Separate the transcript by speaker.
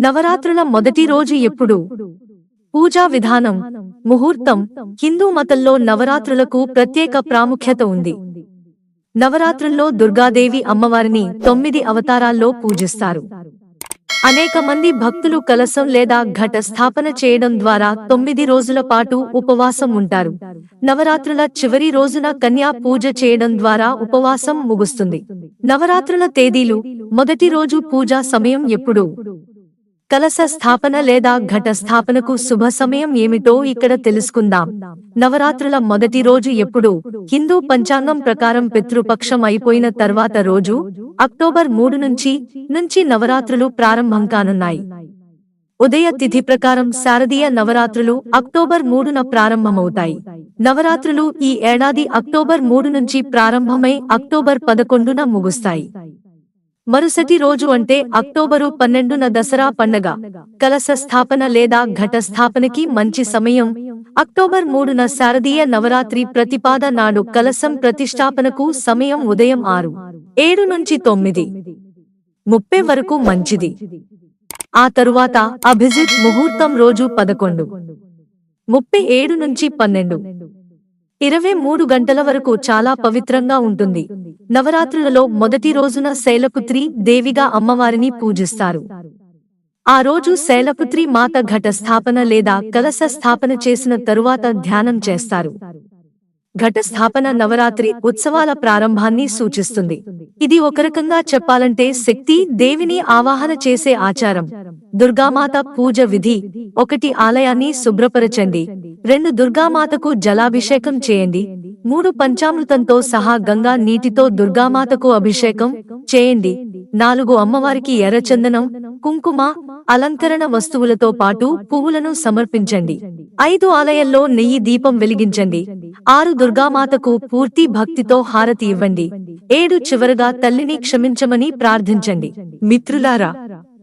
Speaker 1: నవరాత్రుల మొదటి రోజు ఎప్పుడు? పూజా విధానం ముహూర్తం హిందూ మతంలో నవరాత్రులకు ప్రత్యేక ప్రాముఖ్యత ఉంది. నవరాత్రుల్లో దుర్గాదేవి అమ్మవారిని తొమ్మిది అవతారాల్లో పూజిస్తారు. అనేక మంది భక్తులు కలసం లేదా ఘట స్థాపన చేయడం ద్వారా తొమ్మిది రోజుల పాటు ఉపవాసం ఉంటారు. నవరాత్రుల చివరి రోజున కన్యా పూజ చేయడం ద్వారా ఉపవాసం ముగుస్తుంది. నవరాత్రుల తేదీలు మొదటి రోజు పూజా సమయం ఎప్పుడు? కలశ స్థాపన లేదా ఘట స్థాపనకు శుభ సమయం ఏమిటో ఇక్కడ తెలుసుకుందాం. నవరాత్రుల మొదటి రోజు ఎప్పుడు హిందూ పంచాంగం ప్రకారం పితృపక్షం అయిపోయిన తర్వాత రోజు అక్టోబర్ మూడు నుంచి నుంచి నవరాత్రులు ప్రారంభం కానున్నాయి. ఉదయ తిథి ప్రకారం శారదీయ నవరాత్రులు అక్టోబర్ మూడున ప్రారంభమవుతాయి. నవరాత్రులు ఈ ఏడాది అక్టోబర్ మూడు నుంచి ప్రారంభమై అక్టోబర్ పదకొండున ముగుస్తాయి. మరుసటి రోజు అంటే అక్టోబరు పన్నెండున దసరా పండగ. కలశ స్థాపన లేదా ఘట స్థాపనకి మంచి సమయం. అక్టోబర్ మూడున శారదీయ నవరాత్రి ప్రతిపాద నాడు కలశం ప్రతిష్టాపనకు సమయం ఉదయం ఆరు. ఏడు నుంచి తొమ్మిది. ముప్పై వరకు మంచిది. ఆ తరువాత అభిజిత్ ముహూర్తం రోజు పదకొండు. ముప్పై ఏడు నుంచి పన్నెండు. ఇరవై మూడు గంటల వరకు చాలా పవిత్రంగా ఉంటుంది. నవరాత్రులలో మొదటి రోజున శైలపుత్రి దేవిగా అమ్మవారిని పూజిస్తారు. ఆ రోజు శైలపుత్రి మాత ఘట స్థాపన లేదా కలశ స్థాపన చేసిన తరువాత ధ్యానం చేస్తారు. ఘట స్థాపన నవరాత్రి ఉత్సవాల ప్రారంభాన్ని సూచిస్తుంది. ఇది ఒక రకంగా చెప్పాలంటే శక్తి దేవిని ఆవాహన చేసే ఆచారం. దుర్గామాత పూజ విధి ఒకటి ఆలయాన్ని శుభ్రపరచండి. రెండు దుర్గామాతకు జలాభిషేకం చేయండి. మూడు పంచామృతంతో సహా గంగా నీటితో దుర్గామాతకు అభిషేకం చేయండి. నాలుగు అమ్మవారికి ఎర్రచందనం కుంకుమ అలంకరణ వస్తువులతో పాటు పువ్వులను సమర్పించండి. ఐదు ఆలయంలో నెయ్యి దీపం వెలిగించండి. ఆరు దుర్గామాతకు పూర్తి భక్తితో హారతి ఇవ్వండి. ఏడు చివరగా తల్లిని క్షమించమని ప్రార్థించండి. మిత్రులారా